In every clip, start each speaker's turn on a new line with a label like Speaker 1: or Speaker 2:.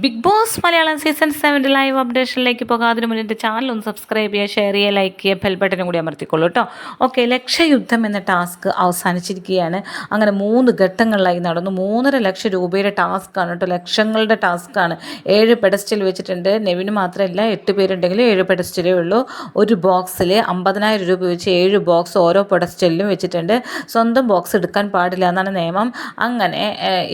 Speaker 1: Big Boss Malayalam season സെവന്റെ live അപ്ഡേഷനിലേക്ക് പോകാതിന് മുന്നേ എന്റെ ചാനൽ ഒന്ന് സബ്സ്ക്രൈബ് ചെയ്യുക ഷെയർ ചെയ്യുക ലൈക്ക് ചെയ്യുക ബെൽ ബട്ടനും കൂടി അമർത്തിക്കൊള്ളൂ കേട്ടോ ഓക്കെ ലക്ഷയുദ്ധം എന്ന ടാസ്ക് അവസാനിച്ചിരിക്കുകയാണ്. അങ്ങനെ മൂന്ന് ഘട്ടങ്ങളിലായി നടന്നു. മൂന്നര ലക്ഷം രൂപയുടെ ടാസ്ക്കാണ് കേട്ടോ ലക്ഷങ്ങളുടെ ടാസ്ക്കാണ് ഏഴ് പെഡസ്റ്റിൽ വെച്ചിട്ടുണ്ട്. നെവിന് മാത്രമല്ല എട്ട് പേരുണ്ടെങ്കിൽ ഏഴ് പെഡസ്റ്റലേ ഉള്ളൂ. ഒരു ബോക്സിൽ അമ്പതിനായിരം രൂപ വെച്ച് ഏഴ് ബോക്സ് ഓരോ പെഡസ്റ്റലിലും വെച്ചിട്ടുണ്ട്. സ്വന്തം ബോക്സ് എടുക്കാൻ പാടില്ല എന്നാണ് നിയമം. അങ്ങനെ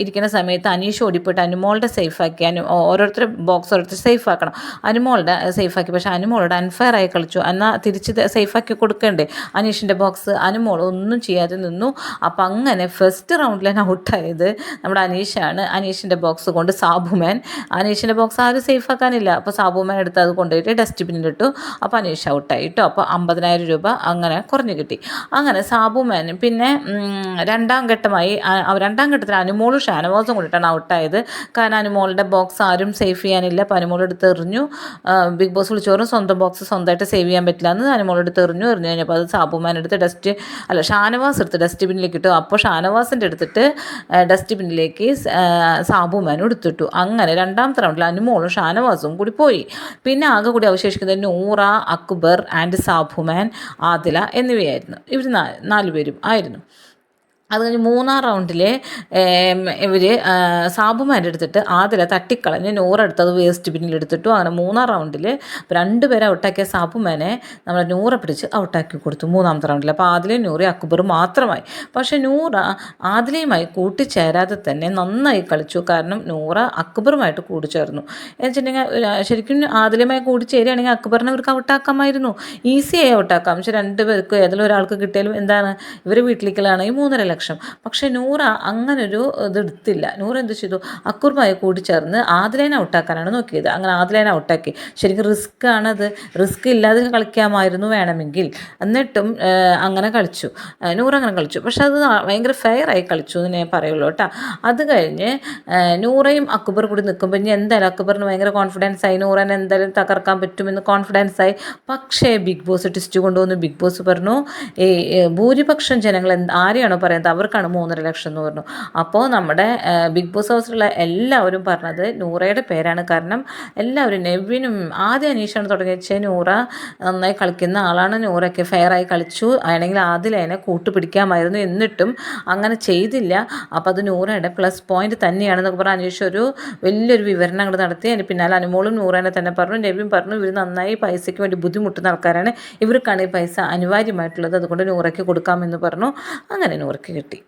Speaker 1: ഇരിക്കുന്ന സമയത്ത് അനീഷ് ഓടിപ്പോയിട്ട് അനുമോളുടെ സേഫാക്കി ഓരോരുത്തർ ബോക്സ് ഓരോരുത്തർ സേഫ് ആക്കണം. അനുമോളുടെ സേഫ് ആക്കി. പക്ഷേ അനുമോളുടെ അൺഫെയർ ആയി കളിച്ചു. എന്നാൽ തിരിച്ച് സേഫ് ആക്കി കൊടുക്കണ്ടേ? അനീഷിന്റെ ബോക്സ് അനുമോൾ ഒന്നും ചെയ്യാതെ നിന്നു. അപ്പം അങ്ങനെ ഫസ്റ്റ് റൗണ്ടിൽ തന്നെ ഔട്ടായത് നമ്മുടെ അനീഷാണ് അനീഷിന്റെ ബോക്സ് കൊണ്ട് സാബുമാൻ. അനീഷിന്റെ ബോക്സ് ആരും സേഫ് ആക്കാനില്ല. അപ്പോൾ സാബുമാൻ എടുത്ത് അത് കൊണ്ടുപോയിട്ട് ഡസ്റ്റ്ബിന്നിലിട്ടു അപ്പോൾ അനീഷ് ഔട്ടായി കേട്ടോ അപ്പോൾ അമ്പതിനായിരം രൂപ അങ്ങനെ കുറഞ്ഞു കിട്ടി. അങ്ങനെ സാബുമാൻ പിന്നെ രണ്ടാം ഘട്ടമായി രണ്ടാം ഘട്ടത്തിൽ അനുമോളും ഷാനവാസും കൂടിയിട്ടാണ് ഔട്ടായത് കാരണം അനുമോളുടെ ബോക്സ് ആരും സേവ് ചെയ്യാനില്ല. എടുത്ത് എറിഞ്ഞു. ബിഗ് ബോസ് വിളിച്ചോറും സ്വന്തം ബോക്സ് സ്വന്തമായിട്ട് സേവ് ചെയ്യാൻ പറ്റില്ല എന്ന് അനുമോൾ എടുത്ത് എറിഞ്ഞു. എറിഞ്ഞു കഴിഞ്ഞപ്പോൾ അത് സാബുമാൻ എടുത്ത് ഡസ്റ്റ് അല്ല ഷാനവാസ് എടുത്ത് ഡസ്റ്റ്ബിന്നിലേക്ക് ഇട്ടു. അപ്പോൾ ഷാനവാസിന്റെ എടുത്തിട്ട് ഡസ്റ്റ്ബിന്നിലേക്ക് സാബുമാനും എടുത്തിട്ടു. അങ്ങനെ രണ്ടാമത്തെ റൗണ്ടിൽ അനുമോളും ഷാനവാസും കൂടി പോയി. പിന്നെ ആകെ കൂടി അവശേഷിക്കുന്നത് നൂറ അക്ബർ ആൻഡ് സാബുമാൻ ആദില എന്നിവയായിരുന്നു. ഇവർ നാല് പേരും ആയിരുന്നു. അത് കഴിഞ്ഞ് മൂന്നാം റൗണ്ടിൽ ഇവർ സാബുമാന്റെ എടുത്തിട്ട് ആദില തട്ടിക്കളഞ്ഞ് അത് വേസ്റ്റ് ബിന്നിൽ എടുത്തിട്ടു. അങ്ങനെ മൂന്നാം റൗണ്ടിൽ രണ്ടുപേരെ ഔട്ടാക്കിയ സാബുമാനെ നമ്മൾ നൂറ പിടിച്ച് ഔട്ടാക്കി കൊടുത്തു മൂന്നാമത്തെ റൗണ്ടിൽ അപ്പോൾ ആദിലയും നൂറി അക്ബർ മാത്രമായി. പക്ഷേ നൂറ ആദിലയുമായി കൂട്ടിച്ചേരാതെ തന്നെ നന്നായി കളിച്ചു. കാരണം നൂറ അക്ബറുമായിട്ട് കൂടിച്ചേർന്നു. വെച്ചിട്ടുണ്ടെങ്കിൽ ശരിക്കും ആദിലയുമായി കൂടിച്ചേരുകയാണെങ്കിൽ അക്ബറിനെ ഇവർക്ക് ഔട്ടാക്കാമായിരുന്നു. ഈസിയായി ഔട്ടാക്കാം. പക്ഷെ രണ്ട് പേർക്ക് ഏതെങ്കിലും ഒരാൾക്ക് കിട്ടിയാലും എന്താണ്? ഇവർ വീട്ടിലേക്കലാണെങ്കിൽ മൂന്നര ലക്ഷം. പക്ഷെ നൂറ അങ്ങനൊരു ഇത് എടുത്തില്ല നൂറ എന്ത് ചെയ്തു? അക്ബറുമായി കൂടിച്ചേർന്ന് ആദിലേനെ ഔട്ടാക്കാനാണ് നോക്കിയത്. അങ്ങനെ ആദിലേനെ ഔട്ടാക്കി. ശരിക്കും റിസ്ക് ആണത്. റിസ്ക് ഇല്ലാതെ കളിക്കാമായിരുന്നു വേണമെങ്കിൽ. എന്നിട്ടും അങ്ങനെ കളിച്ചു. നൂറ് അങ്ങനെ കളിച്ചു. പക്ഷെ അത് ഭയങ്കര ഫെയർ ആയി കളിച്ചു എന്ന് ഞാൻ പറയുള്ളൂ കേട്ടോ. അത് കഴിഞ്ഞ് നൂറയും അക്ബർ കൂടി നിൽക്കുമ്പോൾ ഇനി എന്തായാലും അക്ബറിന് ഭയങ്കര കോൺഫിഡൻസ് ആയി. നൂറനെ എന്തായാലും തകർക്കാൻ പറ്റുമെന്ന് കോൺഫിഡൻസ് ആയി. പക്ഷേ ബിഗ് ബോസ് ടിസ്റ്റ് കൊണ്ടുവന്നു ബിഗ് ബോസ് പറഞ്ഞു ഈ ഭൂരിപക്ഷം ജനങ്ങൾ ആരെയാണോ പറയുന്നത്? അവർക്കാണ് മൂന്നര ലക്ഷം എന്ന് പറഞ്ഞു. അപ്പോൾ നമ്മുടെ ബിഗ് ബോസ് ഹൗസിലുള്ള എല്ലാവരും പറഞ്ഞത് നൂറയുടെ പേരാണ്. കാരണം എല്ലാവരും നെവിനും ആദ്യം അനീഷാണ് തുടങ്ങി വെച്ചാൽ നൂറ നന്നായി കളിക്കുന്ന ആളാണ്. നൂറൊക്കെ ഫെയറായി കളിച്ചു. ആണെങ്കിൽ അതിനെ കൂട്ടുപിടിക്കാമായിരുന്നു. എന്നിട്ടും അങ്ങനെ ചെയ്തില്ല. അപ്പോൾ അത് നൂറയുടെ പ്ലസ് പോയിന്റ് തന്നെയാണെന്നൊക്കെ പറഞ്ഞ് അനീഷ് ഒരു വലിയൊരു വിവരണം അങ്ങോട്ട് നടത്തി. അതിന് പിന്നാലെ അനുമോളും നൂറേനെ തന്നെ പറഞ്ഞു. നെവിൻ പറഞ്ഞു ഇവർ നന്നായി പൈസയ്ക്ക് വേണ്ടി ബുദ്ധിമുട്ടുന്ന ആൾക്കാരാണ്. ഇവർക്കാണ് ഈ പൈസ അനിവാര്യമായിട്ടുള്ളത്. അതുകൊണ്ട് നൂറയ്ക്ക് കൊടുക്കാമെന്ന് പറഞ്ഞു. അങ്ങനെ നൂറയ്ക്ക് കിട്ടി.